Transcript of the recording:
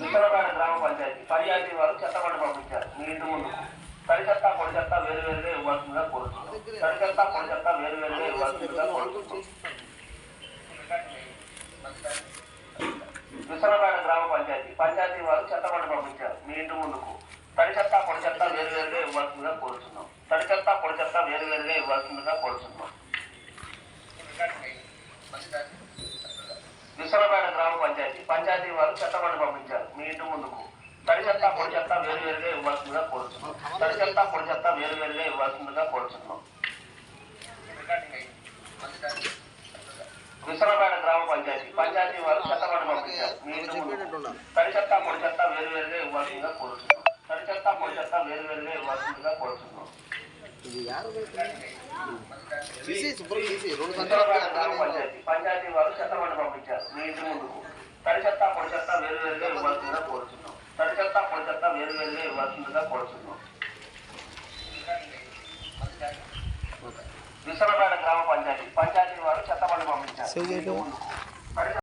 విత్తనపేట గ్రామ పంచాయతీ. పంచాయతీ వారు చెత్తబండి పంపించారు. మీ ఇంటి ముందు. తడి చెత్త పొడి చెత్త వేరు వేరుగా ఇవ్వాల్సిందిగా కోరుతున్నాం. తడి చెత్త పొడి చెత్త వేరు వేరుగా ఇవ్వాల్సిందిగా కోరుతున్నాం. విత్తనపేట గ్రామ పంచాయతీ. పంచాయతీ వారు చెత్తబండి పంపించారు. మీ ఇంటి ముందుకు. తడి చెత్త పొడి చెత్త వేరు వేరుగా ఇవ్వాల్సిందిగా కోరుతున్నాం. తడి చెత్త పొడి చెత్త వేరు వేరుగా ఇవ్వాల్సిందిగా కోరుతున్నాం విశ్వనపేట గ్రామ పంచాయతీ వారు చెత్తబండి పంపించారు. మీ ఇంటి ముందుకు. తడి చెత్త పొడి చెత్త వేరు వేరుగా ఇవ్వాల్సిందిగా కోరుతున్నాం తడి చెత్త పొడి చెత్త వేరు వేరుగా ఇవ్వాల్సిందిగా కోరుతున్నాం విశ్వనపేట గ్రామ పంచాయతీ. పంచాయతీ వారు చెత్తబండి పంపించారు. మీ ఇంటి ముందుకు. తడి చెత్త పొడి చెత్త వేరు వేరుగా ఇవ్వాల్సిందిగా కోరుతున్నాం తడి చెత్త పొడి చెత్త వేరు వేరుగా ఇవ్వాల్సిందిగా కోరుతున్నాం పంచాయతీ. వారు చెత్తబండి పంపించారు. మీ ఇంటి ముందుకు తడి చెత్త పొడి చెత్త వేరు వేరుగా ఇవ్వాల్సిందిగా కోరుతున్నాం పొడి చెత్త వేరు వేరుగా ఇవ్వాల్సిందిగా కోరుతున్నాం విశ్వనపేట గ్రామ పంచాయతీ. పంచాయతీ వారు చెత్తబండి పంపించారు.